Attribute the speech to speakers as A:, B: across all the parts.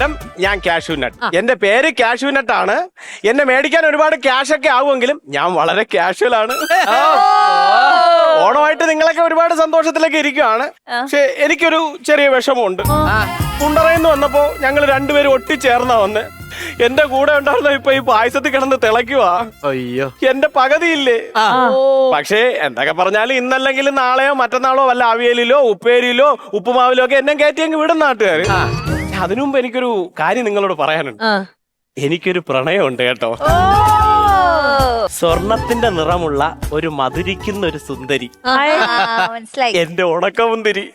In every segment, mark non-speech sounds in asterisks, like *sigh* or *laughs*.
A: നമസ്കാരം ഞാൻ cashew nut. എന്റെ പേര് കാഷ്യൂ നട്ട് ആണ് എന്നെ മേടിക്കാൻ ഒരുപാട് ക്യാഷ് ഒക്കെ ആവുമെങ്കിലും ഞാൻ വളരെ കാഷ്വൽ ആണ്. ഓണമായിട്ട് നിങ്ങളൊക്കെ ഒരുപാട് സന്തോഷത്തിലൊക്കെ ഇരിക്കുകയാണ് പക്ഷെ എനിക്കൊരു ചെറിയ വിഷമമുണ്ട്. കുണ്ടറയിൽ കുണ്ടറയിന്ന് വന്നപ്പോ ഞങ്ങൾ രണ്ടുപേരും ഒട്ടിച്ചേർന്ന വന്ന്. എന്റെ കൂടെ ഉണ്ടായിരുന്ന ഇപ്പൊ ഈ പായസത്തിൽ കിടന്ന് തിളയ്ക്കുവാ.
B: അയ്യോ.
A: എന്റെ പകുതിയില്ലേ? പക്ഷേ എന്തൊക്കെ പറഞ്ഞാലും ഇന്നല്ലെങ്കിലും നാളെയോ മറ്റന്നാളോ വല്ല അവിയലിലോ ഉപ്പേരിയിലോ ഉപ്പുമാവിലോ ഒക്കെ എന്നെ കയറ്റി അങ്ങ് വിടും നാട്ടുകാർ അതിനു മുമ്പ് എനിക്കൊരു കാര്യം നിങ്ങളോട് പറയാനുണ്ട്. എനിക്കൊരു പ്രണയമുണ്ട് കേട്ടോ. സ്വർണത്തിന്റെ നിറമുള്ള ഒരു മധുരിക്കുന്ന ഒരു സുന്ദരി എന്റെ ഉണക്കമുന്തിരി.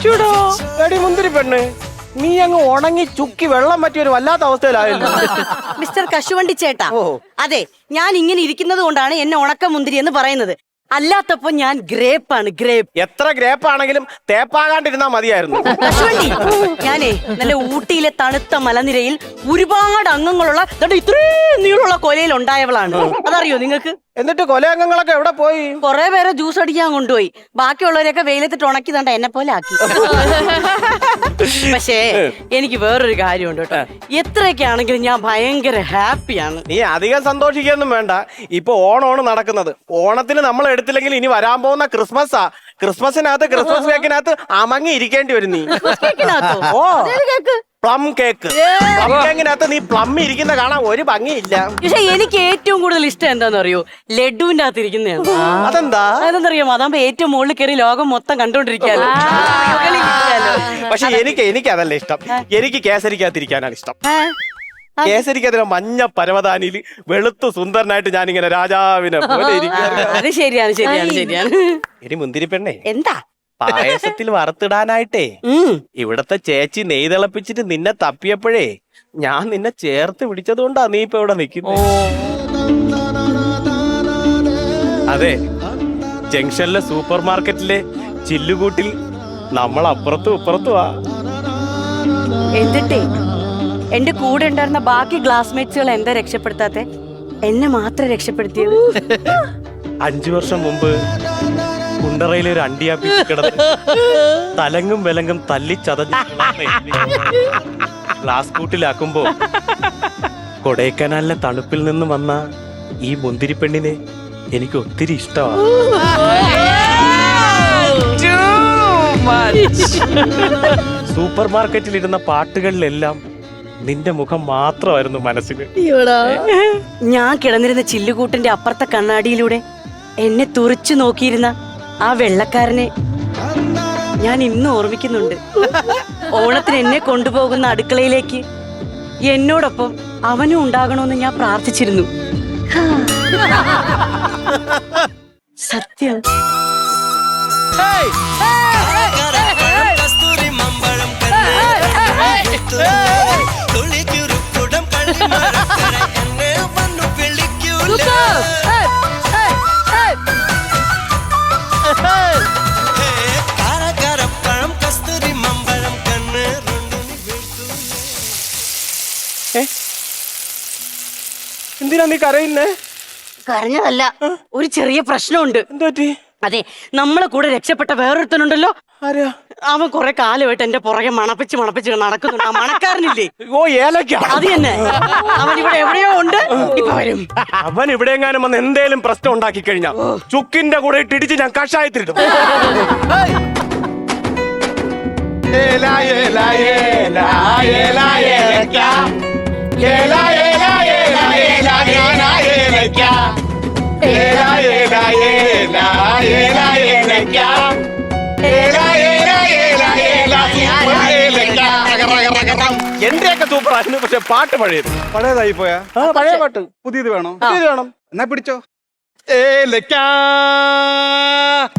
A: അച്ചൂടോ എടി മുന്തിരി പെണ്ണ് നീ അങ്ങ് ഉണങ്ങി ചുക്കി വെള്ളം പറ്റിയ ഒരു വല്ലാത്ത അവസ്ഥയിലായിരുന്നു.
C: മിസ്റ്റർ കശുവണ്ടി ചേട്ടാ
A: ഓ.
C: അതെ ഞാൻ ഇങ്ങനെ ഇരിക്കുന്നത് കൊണ്ടാണ് എന്നെ ഉണക്ക മുന്തിരി എന്ന് പറയുന്നത്. അല്ലാത്തപ്പോ ഞാൻ ഗ്രേപ്പ് ആണ് ഗ്രേപ്പ്.
A: എത്ര ഗ്രേപ്പ് ആണെങ്കിലും തേപ്പാകാണ്ടിരുന്നാ മതിയായിരുന്നു.
C: കശുവണ്ടി ഞാനേ നല്ല ഊട്ടിയിലെ തണുത്ത മലനിരയിൽ ഒരുപാട് അംഗങ്ങളുള്ള ദാ ഇത്രയും നീളമുള്ള കൊലയിൽ ഉണ്ടായവളാണ്. അതറിയോ നിങ്ങൾക്ക്?
A: എന്നിട്ട് കൊലയംഗങ്ങളൊക്കെ എവിടെ പോയി?
C: കുറെ പേരെ ജ്യൂസ് അടിക്കാൻ കൊണ്ടുപോയി. ബാക്കിയുള്ളവരെയൊക്കെ വെയിലത്തിട്ട് ഉണക്കി തണ്ട എന്നെ പോലെ ആക്കി. പക്ഷേ എനിക്ക് വേറൊരു കാര്യമുണ്ട് കേട്ടോ. എത്രയൊക്കെ ആണെങ്കിലും ഞാൻ ഭയങ്കര ഹാപ്പിയാണ്.
A: നീ അധികം സന്തോഷിക്കൊന്നും വേണ്ട. ഇപ്പൊ ഓണമാണ് നടക്കുന്നത്. ഓണത്തിന് നമ്മൾ എടുത്തില്ലെങ്കിൽ ഇനി വരാൻ പോകുന്ന ക്രിസ്മസാ. ക്രിസ്മസിനകത്ത് ക്രിസ്മസ് കേക്കിനകത്ത് അമങ്ങി ഇരിക്കേണ്ടി വരും നീ? ഓ. പ്ലം കേക്ക് പ്ലം കേക്കിനകത്ത് നീ പ്ലം ഇരിക്കുന്ന കാണാൻ ഒരു ഭംഗിയില്ല.
C: പക്ഷെ എനിക്ക് ഏറ്റവും കൂടുതൽ ഇഷ്ടം എന്താന്ന് അറിയോ ലഡുവിന്റെ അകത്ത് ഇരിക്കുന്നതാണ്
A: അതെന്താ?
C: അതെന്തറിയാമോ അതാകുമ്പോ ഏറ്റവും മുകളിൽ കയറി ലോകം മൊത്തം കണ്ടോണ്ടിരിക്കാലോ
A: പക്ഷെ എനിക്ക് എനിക്ക് അതല്ല ഇഷ്ടം. എനിക്ക് കേസരിക്കകത്തിരിക്കാനാണ് ഇഷ്ടം.
C: ആ,
A: മഞ്ഞ പരവതാനിയിൽ വെളുത്തു സുന്ദരനായിട്ട് ഞാനിങ്ങനെ രാജാവിനെ പോലെ
C: അത് ശരിയാണ് ശരിയാണ് ശരിയാണ്.
A: ഇനി മുന്തിരി പെണ്ണേ
C: എന്താ?
A: പായസത്തിൽ വറുത്തിടാനായിട്ടേ. ഇവിടത്തെ ചേച്ചി നെയ് തിളപ്പിച്ചിട്ട് നിന്നെ തപ്പിയപ്പോഴേ ഞാൻ നിന്നെ ചേർത്ത് പിടിച്ചത് കൊണ്ടാ നീ ഇപ്പൊ ഇവിടെ നിൽക്കുന്നത് അതെ ജംഗ്ഷനിലെ സൂപ്പർ മാർക്കറ്റിലെ ചില്ലുകൂട്ടിൽ നമ്മൾ അപ്പുറത്തും ഇപ്പുറത്തുവാ.
C: എന്നിട്ടേ എന്റെ കൂടെ ഉണ്ടായിരുന്ന ബാക്കി ക്ലാസ്മേറ്റ്സുകൾ എന്താ രക്ഷപ്പെടുത്താത്തെ? എന്നെ മാത്രം രക്ഷപ്പെടുത്തിയത്?
A: അഞ്ചു വർഷം മുമ്പ് കുണ്ടറയിൽ ഒരു അണ്ടിയാപ്പി കിടന്ന് തലങ്ങും വിലങ്ങും തല്ലി ചതഞ്ഞ് ഗ്ലാസ് കൂട്ടിലാക്കുമ്പോ കൊടൈക്കനാലിലെ തണുപ്പിൽ നിന്ന് വന്ന ഈ മുന്തിരിപ്പെണ്ണിനെ എനിക്ക് ഒത്തിരി ഇഷ്ടമാണ്. സൂപ്പർ മാർക്കറ്റിൽ ഇരുന്ന പാട്ടുകളിലെല്ലാം നിന്റെ മുഖം മാത്രമായിരുന്നു മനസ്സിൽ
C: ഞാൻ കിടന്നിരുന്ന ചില്ലുകൂട്ടിന്റെ അപ്പുറത്തെ കണ്ണാടിയിലൂടെ എന്നെ തുറച്ചു നോക്കിയിരുന്ന ആ വെള്ളക്കാരനെ ഞാൻ ഇന്ന് ഓർമ്മിക്കുന്നുണ്ട്. ഓണത്തിന് എന്നെ കൊണ്ടുപോകുന്ന അടുക്കളയിലേക്ക് എന്നോടൊപ്പം അവനും ഉണ്ടാകണമെന്ന് ഞാൻ പ്രാർത്ഥിച്ചിരുന്നു. സത്യം.
D: തുളിക്കുരുക്കുടം കള്ളിമരക്കര എന്നെ വന്നു വിളിക്കൂല.
A: എന്തിനാ നീ കരയുന്നേ
C: കരഞ്ഞതല്ല ഒരു ചെറിയ പ്രശ്നമുണ്ട്
A: എന്തുപറ്റി
C: അതെ നമ്മളെ കൂടെ രക്ഷപ്പെട്ട വേറൊരുത്തനുണ്ടല്ലോ
A: ആരാ
C: അവൻ കൊറേ കാലമായിട്ട് എന്റെ പുറകെ മണപ്പിച്ച് മണപ്പിച്ച് നടക്കുന്നുണ്ട് ആ മണക്കാരനില്ലേ
A: ഓ ഏലക്ക
C: അത് തന്നെ അവൻ ഇവിടെ എവിടെയോ ഉണ്ട് ഇപ്പൊ വരും
A: അവൻ ഇവിടെ എങ്ങാനും വന്ന് എന്തേലും പ്രശ്നം ഉണ്ടാക്കി കഴിഞ്ഞാ ചുക്കിന്റെ കൂടെ ഇട്ടിടിച്ച് ഞാൻ കഷായത്തിലിടും ഏല, ഏല, ഏല, ഏല, ഏലക്ക. ഏല, ഏല, ഏല, ഏല, ഞാനാ ഏല, ഏല, ഏല, ഏല, ഏലക്ക. ഏല, ഏല, ഏല, ഏല, സൂപ്പർ ഏലക്ക. എന്റെയൊക്കെ സൂപ്പർ ആയിരുന്നു പക്ഷെ പാട്ട് പഴയത്.
B: പഴയതായി പോയാ?
A: പഴയ പാട്ട്.
B: പുതിയത് വേണോ?
A: പുതിയത് വേണം.
B: എന്നാ പിടിച്ചോ.
A: ഏലക്ക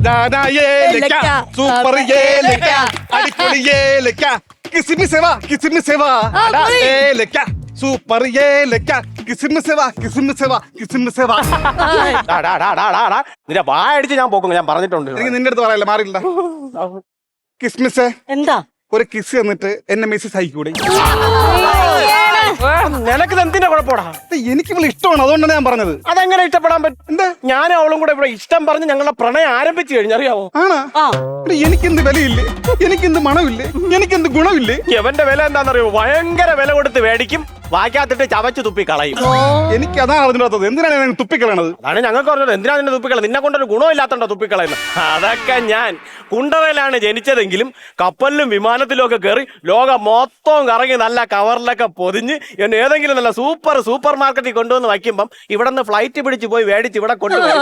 A: ദാദാ ഏലക്ക സൂപ്പർ ഏലക്ക
B: അടിപൊളി ഏലക്ക കിസിമിസ് വാ കിസിമിസ് വാ അടാ, ഏലക്ക സൂപ്പർ ഏലക്ക കിസിമിസ് വാ കിസിമിസ് വാ കിസിമിസ് വാ
A: ഡാ, ഡാ, ഡാ, ഡാ, ഡാ, ഡാ. നിന്റെ വായ അടിച്ച് ഞാൻ പോക്കും ഞാൻ പറഞ്ഞിട്ടുണ്ട്
B: എനിക്ക് നിന്റെ അടുത്ത് പറയല്ല മാറില്ല കിസ്മിസ്
C: എന്താ?
B: ഒരു കിസ് എന്നിട്ട് എന്നെ മിസ്സസ് ആയിക്കൂടെ
A: നിനക്ക് എന്തിന്റെ കുഴപ്പമാടാ?
B: എനിക്ക് ഇവിടെ ഇഷ്ടമാണ് അതുകൊണ്ടാണ് ഞാൻ പറഞ്ഞത്.
A: അതെങ്ങനെ ഇഷ്ടപ്പെടാൻ പറ്റും?
B: എന്താ?
A: ഞാനും അവളും കൂടെ ഇവിടെ ഇഷ്ടം പറഞ്ഞ് ഞങ്ങളുടെ പ്രണയം ആരംഭിച്ചു കഴിഞ്ഞറിയാവോ
B: ആണാ?
C: ആ.
B: എടി, എനിക്കെന്ത് വിലയില്ലേ? എനിക്കെന്ത് മണമില്ലേ? എനിക്കെന്ത് ഗുണമില്ലേ?
A: എവന്റെ വില എന്താണെന്നറിയോ? ഭയങ്കര വില കൊടുത്ത് മേടിക്കും. വാക്കാത്തിട്ട് ചവച്ച് തുപ്പി കളയും
B: എനിക്ക് അതാണ് അറിഞ്ഞിടാത്തത് എന്തിനാണ് ഞാൻ തുപ്പിക്കളയണത്?
A: അതാണ് ഞങ്ങൾക്ക് പറഞ്ഞത്. എന്തിനാ നിന്നെ തുപ്പിക്കളയുന്നത്? നിന്നെ കൊണ്ടൊരു ഗുണമില്ലാത്തണ്ടോ തുപ്പിക്കളയുന്നത് അതൊക്കെ ഞാൻ കുണ്ടറയിലാണ് ജനിച്ചതെങ്കിലും കപ്പലിലും വിമാനത്തിലും ഒക്കെ കയറി ലോകം മൊത്തം കറങ്ങി നല്ല കവറിലൊക്കെ പൊതിഞ്ഞ് എന്നെ ഏതെങ്കിലും നല്ല സൂപ്പർ സൂപ്പർ മാർക്കറ്റിൽ കൊണ്ടുവന്ന് വയ്ക്കുമ്പം ഇവിടെ നിന്ന് ഫ്ലൈറ്റ് പിടിച്ച് പോയി മേടിച്ച് ഇവിടെ കൊണ്ടുപോയി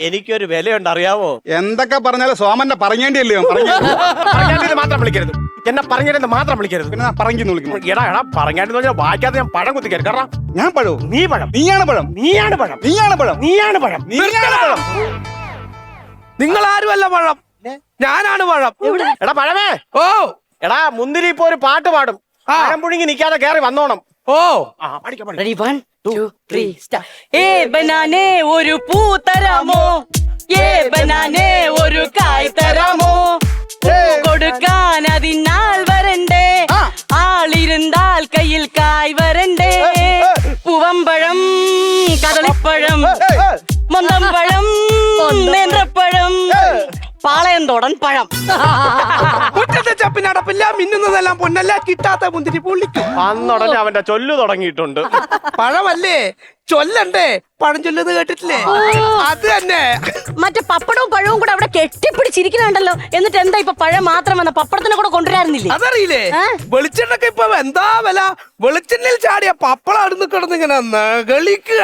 A: *laughs* എനിക്കൊരു വിലയുണ്ട് അറിയാവോ?
B: എന്തൊക്കെ പറഞ്ഞാലും സോമന്റെ പറഞ്ഞേണ്ടിയല്ലേ പറഞ്ഞു? പറഞ്ഞത്
A: പറഞ്ഞാൽ മാത്രം വിളിക്കരുത്. എന്നെ പറഞ്ഞിരുന്ന് മാത്രം വിളിക്കരുത്.
B: പിന്നെ പറഞ്ഞു പറഞ്ഞെന്ന് വിളിക്കണം
A: എടാ എടാ പറഞ്ഞാൽ വായിക്കാതെ ഞാൻ പഴം കുത്തിക്കരുത് കാരണം
B: ഞാൻ പഴവും.
A: നീ പഴം.
B: നീയാണ് പഴം.
A: നീയാണ് പഴം.
B: നീയാണ് പഴം.
A: നീയാണ് പഴം.
B: നീയാണ് പഴം.
E: നിങ്ങൾ ആരുമല്ല പഴം. ഞാനാണ് പഴം.
A: എടാ പഴമേ.
E: ഓ.
A: എടാ മുന്തിരി ഇപ്പൊ ഒരു പാട്ട് പാടും. പഴം പുഴുങ്ങി നിക്കാതെ കേറി വന്നോണം.
E: ഓ.
A: ആ പഠിക്കാം പഠിക്കാം.
C: Ready one two three star a banana ഒരു പൂ തരാമോ ഏ ബനാനേ ഒരു കായ് തരാമോ കൊടുക്കാൻ അതിനാൽ വരണ്ടേ? ആളിരുന്നാൽ കദളിപ്പഴം പഴം നേന്ത്രപ്പഴം പാളയന്തോടൻ പഴം.
E: മുറ്റത്തെ ചപ്പി നടപ്പില്ല മിന്നുന്നതെല്ലാം പൊന്നല്ല കിട്ടാത്ത മുന്തിരി പൊള്ളിക്കും.
A: അന്നുടനെ അവന്റെ ചൊല്ലു തുടങ്ങിയിട്ടുണ്ട്.
E: പഴമല്ലേ? ചൊല്ലണ്ടേ? പഴഞ്ചൊല്ലെന്ന് ചൊല്ലുന്നത് കേട്ടിട്ടില്ലേ? അത് തന്നെ.
C: മറ്റേ പപ്പടവും പഴവും കൂടെ അവിടെ കെട്ടിപ്പിടിച്ചിരിക്കുന്നുണ്ടല്ലോ. എന്നിട്ട് എന്താ ഇപ്പൊ പഴം മാത്രം വന്ന? പപ്പടത്തിനെ കൂടെ കൊണ്ടുവരാറുന്നില്ലേ?
E: അതറിയില്ലേ? വെളിച്ചെണ്ണൊക്കെ ഇപ്പൊ എന്താ വില? വെളിച്ചെണ്ണയിൽ ചാടിയ പപ്പളം അടുന്ന് കിടന്ന് ഇങ്ങനെ നകളിക്കുക.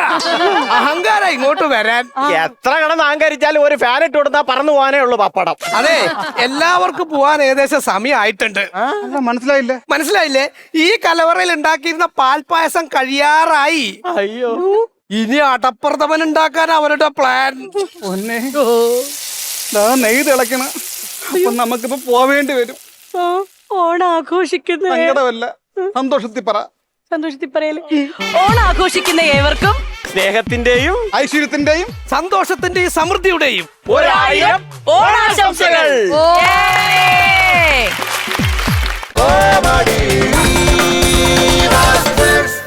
E: അഹങ്കാര ഇങ്ങോട്ട് വരാൻ.
A: എത്ര കിടന്ന് അഹങ്കരിച്ചാലും ഒരു ഫാൻ ഇട്ട് കൊടുത്താൽ പറന്നു പോകാനേ ഉള്ളൂ പപ്പടം.
E: അതെ എല്ലാവർക്കും പോവാൻ ഏകദേശം സമയമായിട്ടുണ്ട്.
B: മനസ്സിലായില്ലേ മനസ്സിലായില്ല?
E: മനസ്സിലായില്ലേ? ഈ കലവറയിൽ ഉണ്ടാക്കിയിരുന്ന പാൽപായസം കഴിയാറായി.
A: അയ്യോ.
E: ഇനി അടപ്രഥമൻ ഉണ്ടാക്കാൻ അവരുടെ പ്ലാൻ
B: ഒന്നേ ദാ നെയ്ത് ഇളക്കണ അപ്പൊ നമുക്കിപ്പോ പോവേണ്ടി വരും.
C: ഓണാഘോഷിക്കുന്ന
B: സങ്കടമല്ല. സന്തോഷത്തിൽ പറ.
C: സന്തോഷത്തിൽ പറയൽ. ഓണാഘോഷിക്കുന്ന ഏവർക്കും
A: സ്നേഹത്തിന്റെയും
B: ഐശ്വര്യത്തിന്റെയും
E: സന്തോഷത്തിന്റെയും സമൃദ്ധിയുടെയും
A: ഒരായിരം
C: ഓണാശംസകൾ.
A: കോമഡി